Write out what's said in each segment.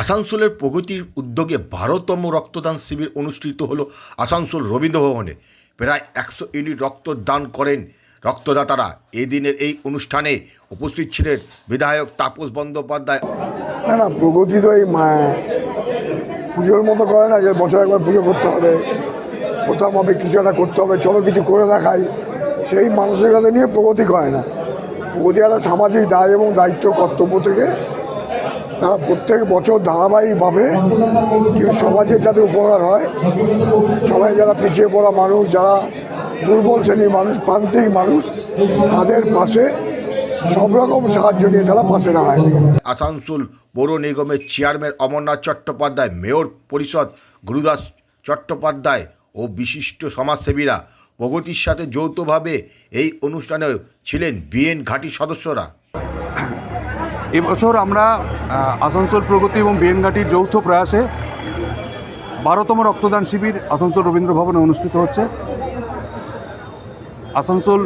আসানসোলের প্রগতির উদ্যোগে বারোতম রক্তদান শিবির অনুষ্ঠিত হলো আসানসোল রবীন্দ্রভবনে। প্রায় একশো ইউনিট রক্তদান করেন রক্তদাতারা। এদিনের এই অনুষ্ঠানে উপস্থিত ছিলেন বিধায়ক তাপস বন্দ্যোপাধ্যায়। না না, প্রগতি তো এই পুজোর মতো করে না যে বছর একবার পুজো করতে হবে। কোথাও হবে কিছু একটা করতে হবে, চলো কিছু করে দেখাই। সেই মানসিকতা নিয়ে প্রগতি করে না। প্রগতি একটা সামাজিক দায় এবং দায়িত্ব কর্তব্য থেকে তারা প্রত্যেক বছর ধারাবাহিকভাবে কিন্তু সমাজের যাতে উপকার হয়, সবাই যারা পিছিয়ে পড়া মানুষ, যারা দুর্বল শ্রেণির মানুষ, প্রান্তিক মানুষ, তাদের পাশে সব রকম সাহায্য নিয়ে তারা পাশে দাঁড়ায়। আসানসোল পৌর নিগমের চেয়ারম্যান অমরনাথ চট্টোপাধ্যায়, মেয়র পরিষদ গুরুদাস চট্টোপাধ্যায় ও বিশিষ্ট সমাজসেবীরা প্রগতির সাথে যৌথভাবে এই অনুষ্ঠানে ছিলেন বিএন ঘাটি সদস্যরা। এবছর আমরা আসানসোল প্রগতি এবং বিএনঘাটির যৌথ প্রয়াসে বারোতম রক্তদান শিবির আসানসোল রবীন্দ্র ভবনে অনুষ্ঠিত হচ্ছে। আসানসোল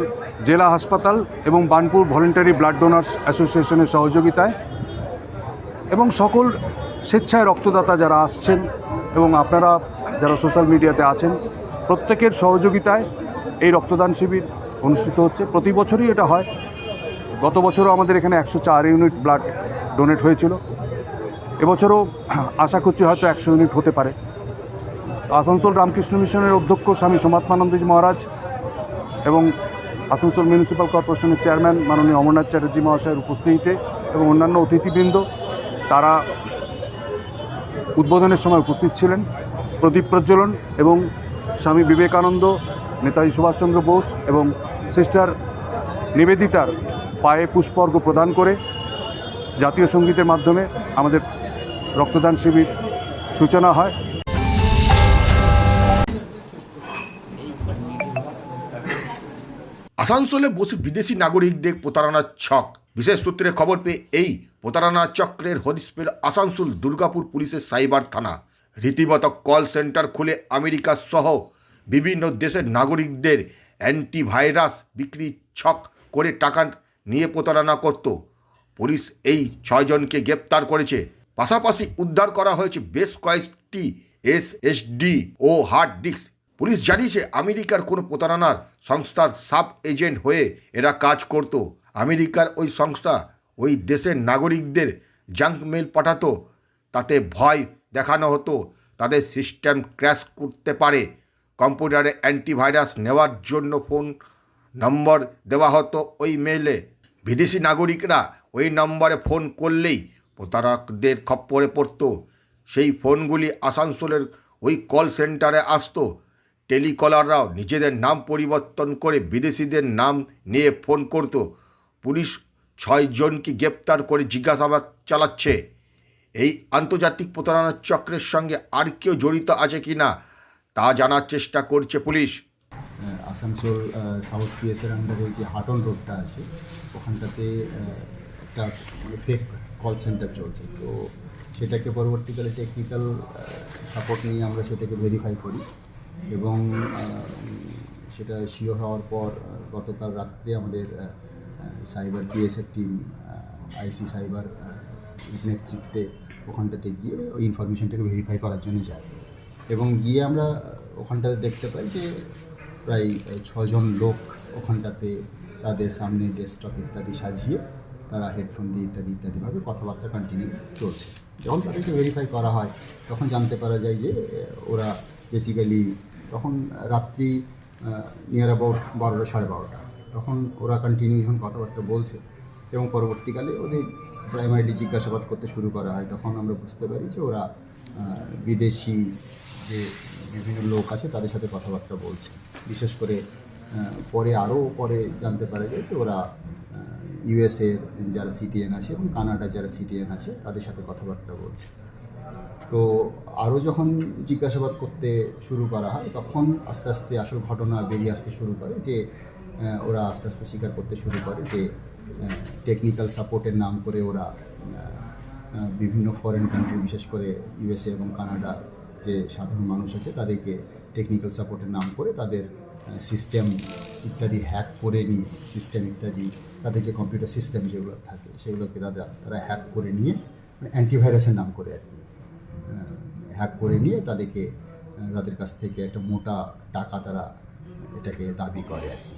জেলা হাসপাতাল এবং বানপুর ভলেন্টারি ব্লাড ডোনার্স অ্যাসোসিয়েশনের সহযোগিতায় এবং সকল স্বেচ্ছায় রক্তদাতা যারা আসছেন এবং আপনারা যারা সোশ্যাল মিডিয়াতে আছেন, প্রত্যেকের সহযোগিতায় এই রক্তদান শিবির অনুষ্ঠিত হচ্ছে। প্রতি বছরই এটা হয়। গত বছরও আমাদের এখানে একশো চার ইউনিট ব্লাড ডোনেট হয়েছিল। এবছরও আশা করছি হয়তো একশো ইউনিট হতে পারে। আসানসোল রামকৃষ্ণ মিশনের অধ্যক্ষ স্বামী সমাত্মানন্দজি মহারাজ এবং আসানসোল মিউনিসিপ্যাল কর্পোরেশনের চেয়ারম্যান মাননীয় অমরনাথ চ্যাটার্জি মহাশয়ের উপস্থিতিতে এবং অন্যান্য অতিথিবৃন্দ, তারা উদ্বোধনের সময় উপস্থিত ছিলেন। প্রদীপ প্রজ্বলন এবং স্বামী বিবেকানন্দ, নেতাজি সুভাষচন্দ্র বোস এবং সিস্টার নিবেদিতার পায়ে পুষ্পর্ঘ প্রদান করে জাতীয় সঙ্গীতের মাধ্যমে আমাদের রক্তদান শিবির সূচনা হয়। আসানসোলে বসে বিদেশি নাগরিকদের প্রতারণার ছক। বিশেষ সূত্রে খবর পেয়ে এই প্রতারণা চক্রের হদিস পেল আসানসোল দুর্গাপুর পুলিশের সাইবার থানা। রীতিমতো কল সেন্টার খুলে আমেরিকা সহ বিভিন্ন দেশের নাগরিকদের অ্যান্টিভাইরাস বিক্রি ছক করে টাকা নিয়ে প্রতারণা করত। পুলিশ এই ছয়জনকে গ্রেপ্তার করেছে। পাশাপাশি উদ্ধার করা হয়েছে বেশ কয়েকটি এস এসএসডি ও হার্ড ডিস্ক। পুলিশ জানিয়েছে, আমেরিকার কোনো প্রতারণার সংস্থার সাব এজেন্ট হয়ে এরা কাজ করত। আমেরিকার ওই সংস্থা ওই দেশের নাগরিকদের জাঙ্ক মেল পাঠাতো। তাতে ভয় দেখানো হতো। তাদের সিস্টেম ক্র্যাশ করতে পারে। কম্পিউটারে অ্যান্টিভাইরাস নেওয়ার জন্য ফোন নম্বর দেওয়া হতো ওই মেলে বিদেশি নাগরিকরা ওই নম্বরে ফোন করলেই প্রতারকদের খপ্পরে পড়তো। সেই ফোনগুলি আসানসোলের ওই কল সেন্টারে আসতো। টেলিকলাররাও নিজেদের নাম পরিবর্তন করে বিদেশিদের নাম নিয়ে ফোন করত। পুলিশ ছয়জনকে গ্রেপ্তার করে জিজ্ঞাসাবাদ চালাচ্ছে। এই আন্তর্জাতিক প্রতারণার চক্রের সঙ্গে আর কেউ জড়িত আছে কি না তা জানার চেষ্টা করছে পুলিশ। আসানসোল সাউথ পিএসের আন্ডারে যে হাটন রোডটা আছে, ওখানটাতে একটা ফেক কল সেন্টার চলছে। তো সেটাকে পরবর্তীকালে টেকনিক্যাল সাপোর্ট নিয়ে আমরা সেটাকে ভেরিফাই করি এবং সেটা শিওর হওয়ার পর গতকাল রাত্রে আমাদের সাইবার পিএসের টিম আইসি সাইবার নেতৃত্বে ওখানটাতে গিয়ে ওই ইনফরমেশনটাকে ভেরিফাই করার জন্য যায়। এবং গিয়ে আমরা ওখানটাতে দেখতে পাই যে প্রায় ছজন লোক ওখানটাতে তাদের সামনে ডেস্কটপ ইত্যাদি সাজিয়ে তারা হেডফোন দিয়ে ইত্যাদি, ইত্যাদিভাবে কথাবার্তা কন্টিনিউ চলছে। যখন তাদেরকে ভেরিফাই করা হয়, তখন জানতে পারা যায় যে ওরা বেসিক্যালি তখন রাত্রি নিয়ার অ্যাবাউট বারোটা, সাড়ে বারোটা। তখন ওরা কন্টিনিউ যখন কথাবার্তা বলছে এবং পরবর্তীকালে ওদের প্রাইমারিলি জিজ্ঞাসাবাদ করতে শুরু করা হয়, তখন আমরা বুঝতে পারি যে ওরা বিদেশি যে বিভিন্ন লোক আছে তাদের সাথে কথাবার্তা বলছে। বিশেষ করে পরে আরও পরে জানতে পারা যায় যে ওরা ইউএসএর যারা সিটিএন আছে এবং কানাডার যারা সিটিএন আছে তাদের সাথে কথাবার্তা বলছে। তো আরও যখন জিজ্ঞাসাবাদ করতে শুরু করা হয়, তখন আস্তে আস্তে আসল ঘটনা বেরিয়ে আসতে শুরু করে যে ওরা আস্তে আস্তে স্বীকার করতে শুরু করে যে টেকনিক্যাল সাপোর্টের নাম করে ওরা বিভিন্ন ফরেন কান্ট্রি বিশেষ করে ইউএসএ এবং কানাডার যে সাধারণ মানুষ আছে, তাদেরকে টেকনিক্যাল সাপোর্টের নাম করে তাদের সিস্টেম ইত্যাদি হ্যাক করে নিয়ে সিস্টেম ইত্যাদি, তাদের যে কম্পিউটার সিস্টেম যেগুলো থাকে, সেগুলোকে তারা তারা হ্যাক করে নিয়ে মানে অ্যান্টিভাইরাসের নাম করে আর কি। হ্যাক করে নিয়ে তাদেরকে তাদের কাছ থেকে একটা মোটা টাকা তারা এটাকে দাবি করে আর কি।